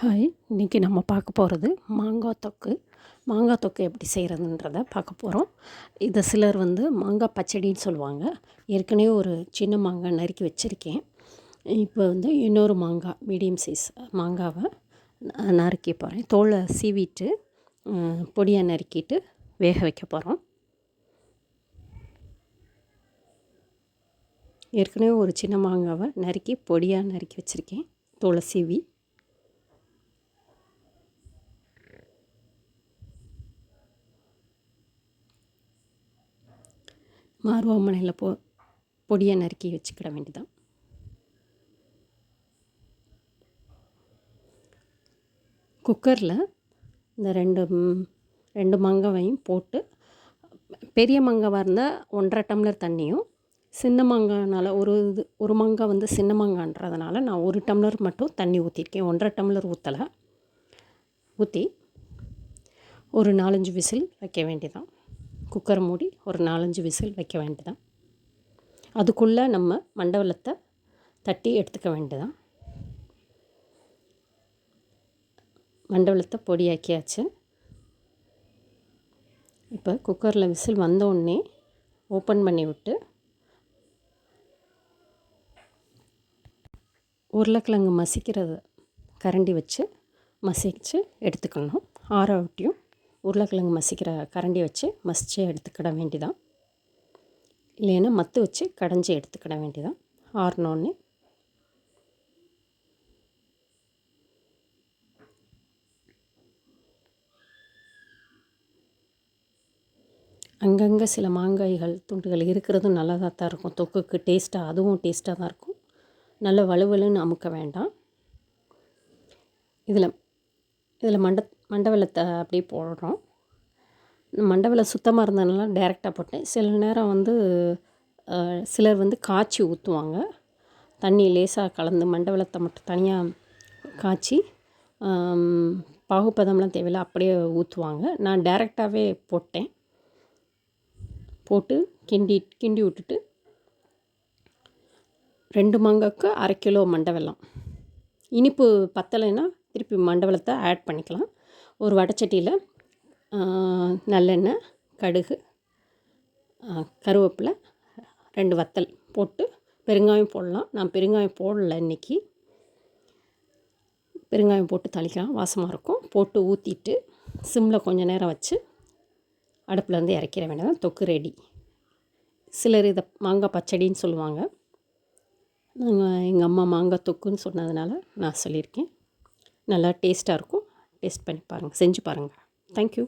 Hi இன்றைக்கி நம்ம பார்க்க போகிறது மாங்காய் தொக்கு. மாங்காய் தொக்கு எப்படி செய்கிறதுன்றத பார்க்க போகிறோம் இதை சிலர் வந்து மாங்காய் பச்சடின்னு சொல்லுவாங்க. ஏற்கனவே ஒரு சின்ன மாங்காய் நறுக்கி வச்சுருக்கேன். இப்போ வந்து இன்னொரு மாங்காய் மீடியம் சைஸ் மாங்காவை நறுக்கி போகிறேன் தோலை சீவிட்டு பொடியாக நறுக்கிட்டு வேக வைக்க போகிறோம் ஏற்கனவே ஒரு சின்ன மாங்காவை நறுக்கி பொடியாக நறுக்கி வச்சுருக்கேன். தோலை சீவி மருவாமனையில் போ பொடியை நறுக்கி வச்சுக்கிட வேண்டியதான் குக்கரில் இந்த ரெண்டு ரெண்டு மங்காவையும் போட்டு பெரிய மங்காவாக இருந்தால் ஒன்றரை டம்ளர் தண்ணியும் சின்ன மங்கானால் ஒரு இது ஒரு மங்கா வந்து சின்ன மங்கான்றதுனால நான் ஒரு டம்ளர் மட்டும் தண்ணி ஊற்றிருக்கேன் ஒன்றரை டம்ளர் ஊற்றலை ஊற்றி ஒரு நாலஞ்சு விசில் வைக்க வேண்டியதான் குக்கர் மூடி ஒரு நாலஞ்சு விசில் வைக்க வேண்டியதான் அதுக்குள்ளே நம்ம மண்டவளத்தை தட்டி எடுத்துக்க வேண்டியதான் மண்டவளத்தை பொடியாக்கியாச்சு. இப்போ குக்கரில் விசில் வந்தோடனே ஓப்பன் பண்ணி விட்டு உருளைக்கிழங்கு மசிக்கிறது கரண்டி வச்சு மசிச்சு எடுத்துக்கணும். ஆற விட்டியும் உருளைக்கிழங்கு மசிக்கிற கரண்டி வச்சு மசித்து எடுத்துக்கிட வேண்டிதான். இல்லைன்னா மத்து வச்சு கடைஞ்சி எடுத்துக்கிட வேண்டிதான். ஆறினோடனே அங்கங்கே சில மாங்காய்கள் துண்டுகள் இருக்கிறதும் நல்லதாக தான் இருக்கும். தொக்குக்கு டேஸ்ட்டாக அதுவும் டேஸ்ட்டாக தான் இருக்கும். நல்ல வலுவலுன்னு அமுக்க வேண்டாம். இதில் இதில் மண்ட மண்டவெல்லத்தை அப்படியே போடுறோம். மண்டவெல்லம் சுத்தமாக இருந்ததுனால டேரெக்டாக போட்டேன். சில நேரம் வந்து சிலர் வந்து காய்ச்சி ஊற்றுவாங்க தண்ணி லேசாக கலந்து மண்டவெல்லத்தை மட்டும் தனியாக காய்ச்சி பாகுபதம்லாம் தேவையில்லை அப்படியே ஊற்றுவாங்க நான் டேரெக்டாகவே போட்டேன். போட்டு கிண்டி கிண்டி விட்டுட்டு ரெண்டு மாங்காய்க்கு அரை கிலோ மண்டவெல்லம் இனிப்பு பத்தலைன்னா திருப்பி மண்டபலத்தை ஆட் பண்ணிக்கலாம். ஒரு வடச்சட்டியில் நல்லெண்ணெய் கடுகு கருவேப்பிலை ரெண்டு வத்தல் போட்டு பெருங்காயம் போடலாம். நான் பெருங்காயம் போடல இன்றைக்கி பெருங்காயம் போட்டு தளிக்கலாம். வாசமாக இருக்கும். போட்டு ஊற்றிட்டு சிம்மில் கொஞ்சம் நேரம் வச்சு அடுப்பில் வந்து இறக்கிற வேண்டியதான் தொக்கு ரெடி. சிலர் இதை மாங்காய் பச்சடின்னு சொல்லுவாங்க. நாங்கள் எங்கள் அம்மா மாங்காய் தொக்குன்னு சொன்னதுனால நான் சொல்லியிருக்கேன். நல்லா டேஸ்ட்டாக இருக்கும். டேஸ்ட் பண்ணி பாருங்கள் செஞ்சு பாருங்கள் தேங்க்யூ